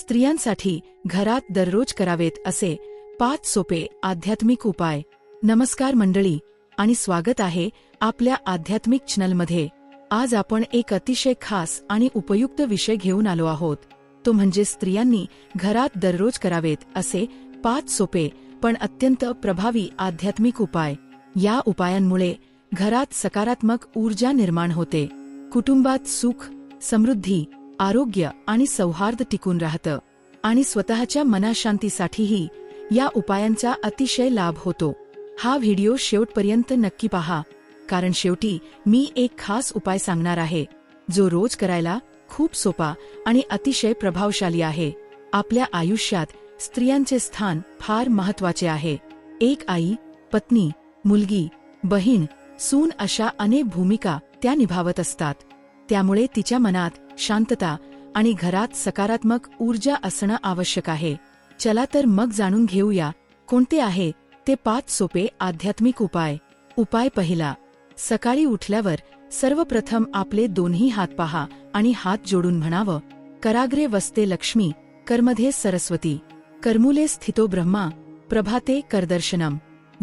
स्त्रियांसाठी घरात दररोज करावेत असे पाच सोपे आध्यात्मिक उपाय. नमस्कार मंडळी आणि स्वागत आहे आपल्या आध्यात्मिक चॅनलमध्ये. आज आपण एक अतिशय खास आणि उपयुक्त विषय घेऊन आलो आहोत. तो म्हणजे स्त्रियांनी घरात दररोज करावेत असे पाच सोपे पण अत्यंत प्रभावी आध्यात्मिक उपाय. या उपायांमुळे घरात सकारात्मक ऊर्जा निर्माण होते. कुटुंबात सुख समृद्धी आरोग्य आणि सौहार्द टिकून राहतं आणि स्वतःच्या मनाशांतीसाठीही या उपायांचा अतिशय लाभ होतो. हा व्हिडिओ शेवटपर्यंत नक्की पहा कारण शेवटी मी एक खास उपाय सांगणार आहे जो रोज करायला खूप सोपा आणि अतिशय प्रभावशाली आहे. आपल्या आयुष्यात स्त्रियांचे स्थान फार महत्त्वाचे आहे. एक आई पत्नी मुलगी बहीण सून अशा अनेक भूमिका त्या निभावत असतात. त्यामुळे तिच्या मनात शांतता आणि घरात सकारात्मक ऊर्जा असणं आवश्यक आहे. चला तर मग जाणून घेऊया कोणते आहे ते पाच सोपे आध्यात्मिक उपाय. उपाय पहिला सकाळी उठल्यावर सर्वप्रथम आपले दोन्ही हात पहा आणि हात जोडून म्हणावं कराग्रे वस्ते लक्ष्मी कर्मधे सरस्वती कर्मुले स्थितो ब्रह्मा प्रभाते करदर्शनम.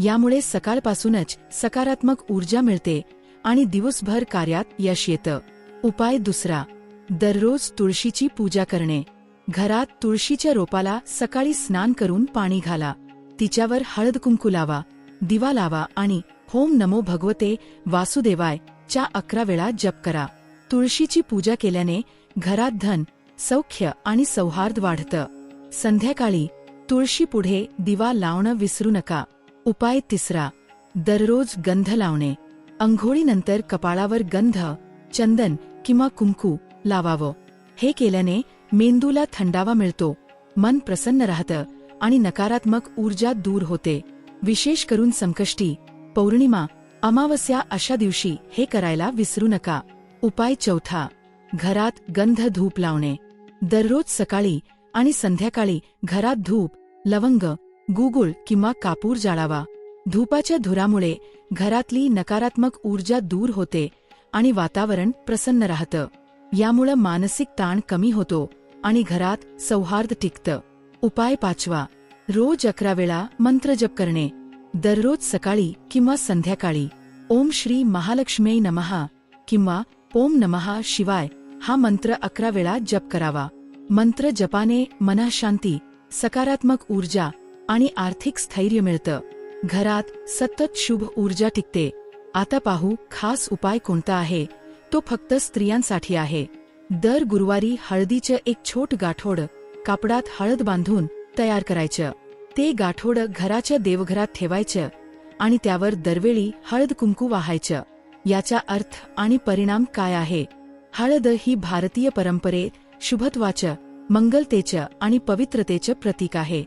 यामुळे सकाळपासूनच सकारात्मक ऊर्जा मिळते आणि दिवसभर कार्यात यश येतं. उपाय दुसरा दररोज तुळशीची पूजा करणे. घरात तुळशीच्या रोपाला सकाळी स्नान करून पाणी घाला. तिच्यावर हळद कुंकू लावा दिवा लावा आणि होम नमो भगवते वासुदेवाय च्या अकरा वेळा जप करा. तुळशीची पूजा केल्याने घरात धन सौख्य आणि सौहार्द वाढतं. संध्याकाळी तुळशी पुढे दिवा लावणं विसरू नका. उपाय तिसरा दररोज गंध लावणे. अंघोळीनंतर कपाळावर गंध चंदन किंवा कुंकू लावावं. हे केल्याने मेंदूला थंडावा मिळतो मन प्रसन्न राहतं आणि नकारात्मक ऊर्जा दूर होते. विशेष करून संकष्टी पौर्णिमा अमावस्या अशा दिवशी हे करायला विसरू नका. उपाय चौथा घरात गंध धूप लावणे. दररोज सकाळी आणि संध्याकाळी घरात धूप लवंग गुगुळ किंवा कापूर जाळावा. धूपाच्या धुरामुळे घरातली नकारात्मक ऊर्जा दूर होते आणि वातावरण प्रसन्न राहतं. यामुळं मानसिक ताण कमी होतो आणि घरात सौहार्द टिकतं. उपाय पाचवा. रोज अकरा वेळा मंत्रजप करणे. दररोज सकाळी किंवा संध्याकाळी. ओम श्री महालक्ष्मी नमहा किंवा ओम नमहा शिवाय हा मंत्र अकरा वेळा जप करावा. मंत्र जपाने मनाशांती सकारात्मक ऊर्जा आणि आर्थिक स्थैर्य मिळतं. घरात सतत शुभ ऊर्जा टिकते. आता पाहू खास उपाय कोणता आहे? तो फक्त स्त्रियांसाठी आहे. दर गुरुवारी हळदीचं एक छोट गाठोड कापडात हळद बांधून तयार करायचं. ते गाठोड घराच्या देवघरात ठेवायचं आणि त्यावर दरवेळी हळद कुंकू वाहायचं. याचा अर्थ आणि परिणाम काय आहे? हळद ही भारतीय परंपरेत शुभत्वाचं मंगलतेचं आणि पवित्रतेचं प्रतीक आहे.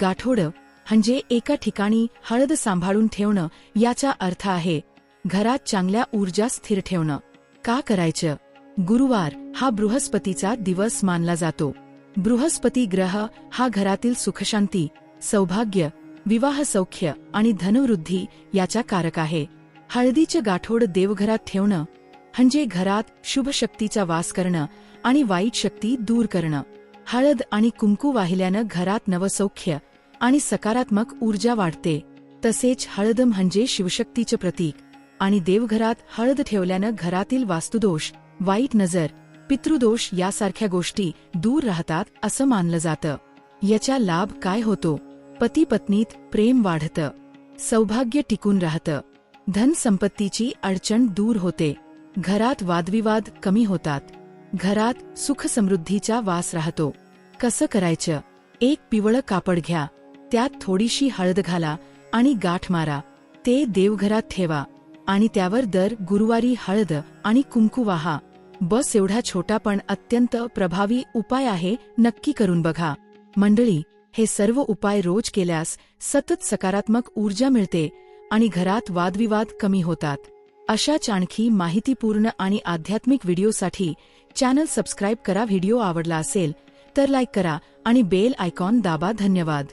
गाठोड म्हणजे एका ठिकाणी हळद सांभाळून ठेवणं याचा अर्थ आहे. घरात चांगल्या ऊर्जा स्थिर ठेवणं. का करायचं? गुरुवार हा बृहस्पतीचा दिवस मानला जातो. बृहस्पती ग्रह हा घरातील सुखशांती सौभाग्य विवाह सौख्य आणि धनवृद्धी याचा कारक आहे. हळदीचे गाठोड देवघरात ठेवणं म्हणजे घरात शुभ शक्तीचा वास करणं आणि वाईट शक्ती दूर करणं. हळद आणि कुंकू वाहिल्यानं घरात नवसौख्य आणि सकारात्मक ऊर्जा वाढते. तसेच हळद म्हणजे शिवशक्तीचे प्रतीक. आणि देवघरात हळद ठेवल्यानं घरातील वास्तुदोष वाईट नजर पितृदोष यासारख्या गोष्टी दूर राहतात असं मानलं जातं. याचा लाभ काय होतो? पती पत्नीत प्रेम वाढतं. सौभाग्य टिकून राहतं. धनसंपत्तीची अडचण दूर होते. घरात वादविवाद कमी होतात. घरात सुख समृद्धीचा वास राहतो. कसं करायचं? एक पिवळं कापड घ्या. त्यात थोडीशी हळद घाला आणि गाठ मारा. ते देवघरात ठेवा. आणि त्यावर दर गुरुवारी हळद आणि कुंकू वाहा बस एवढा छोटा पण अत्यंत प्रभावी उपाय आहे नक्की करून बघा. मंडळी हे सर्व उपाय रोज केल्यास सतत सकारात्मक ऊर्जा मिळते आणि घरात वादविवाद कमी होतात. अशाच आणखी माहितीपूर्ण आणि आध्यात्मिक व्हिडिओसाठी चॅनल सबस्क्राईब करा. व्हिडिओ आवडला असेल तर लाईक करा आणि बेल आयकॉन दाबा. धन्यवाद.